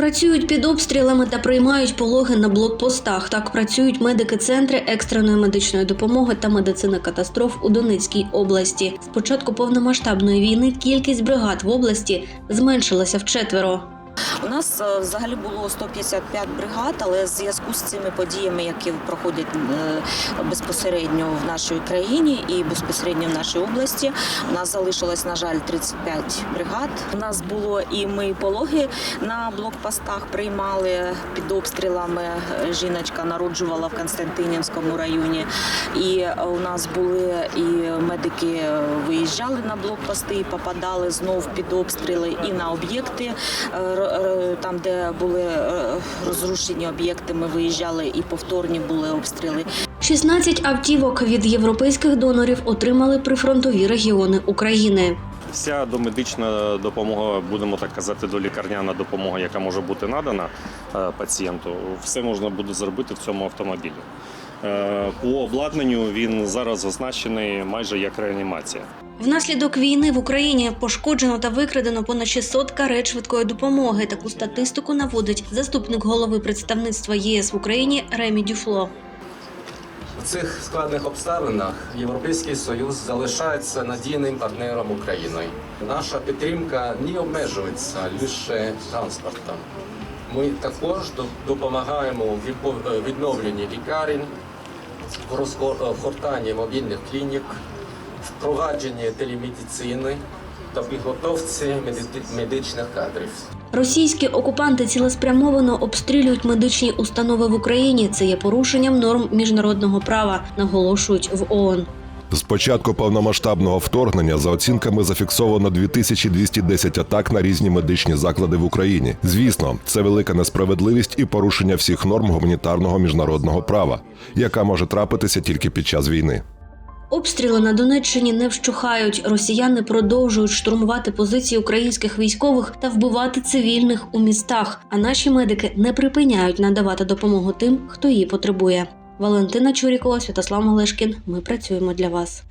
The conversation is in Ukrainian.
Працюють під обстрілами та приймають пологи на блокпостах. Так працюють медики центри екстреної медичної допомоги та медицини катастроф у Донецькій області. З початку повномасштабної війни кількість бригад в області зменшилася вчетверо. У нас е, взагалі було 155 бригад, але в зв'язку з цими подіями, які проходять е, безпосередньо в нашій країні і безпосередньо в нашій області, у нас залишилось, на жаль, 35 бригад. У нас було і ми пологи на блокпостах приймали під обстрілами. Е, Жіночка народжувала в Константинівському районі. І е, у нас були і медики е, виїжджали на блокпости, і попадали знов під обстріли і на об'єкти. е, Там, де були розрушені об'єкти, ми виїжджали і повторні були обстріли. 16 автівок від європейських донорів отримали прифронтові регіони України. Вся домедична допомога, будемо так казати, долікарняна допомога, яка може бути надана пацієнту, все можна буде зробити в цьому автомобілі. Е, По обладнанню він зараз оснащений майже як реанімація. Внаслідок війни в Україні пошкоджено та викрадено понад 600 карет швидкої допомоги. Таку статистику наводить заступник голови представництва ЄС в Україні Ремі Дюфло. Цих складних обставинах Європейський Союз залишається надійним партнером України. Наша підтримка не обмежується лише транспортом. Ми також допомагаємо в е, відновленні лікарень, в розгор- в гортанні мобільних клінік, впровадженні телемедицини та підготовці меди- медичних кадрів. Російські окупанти цілеспрямовано обстрілюють медичні установи в Україні. Це є порушенням норм міжнародного права, наголошують в ООН. З початку повномасштабного вторгнення за оцінками зафіксовано 2210 атак на різні медичні заклади в Україні. Звісно, це велика несправедливість і порушення всіх норм гуманітарного міжнародного права, яка може трапитися тільки під час війни. Обстріли на Донеччині не вщухають. Росіяни продовжують штурмувати позиції українських військових та вбивати цивільних у містах. А наші медики не припиняють надавати допомогу тим, хто її потребує. Валентина Чурікова, Святослав Малешкін. Ми працюємо для вас.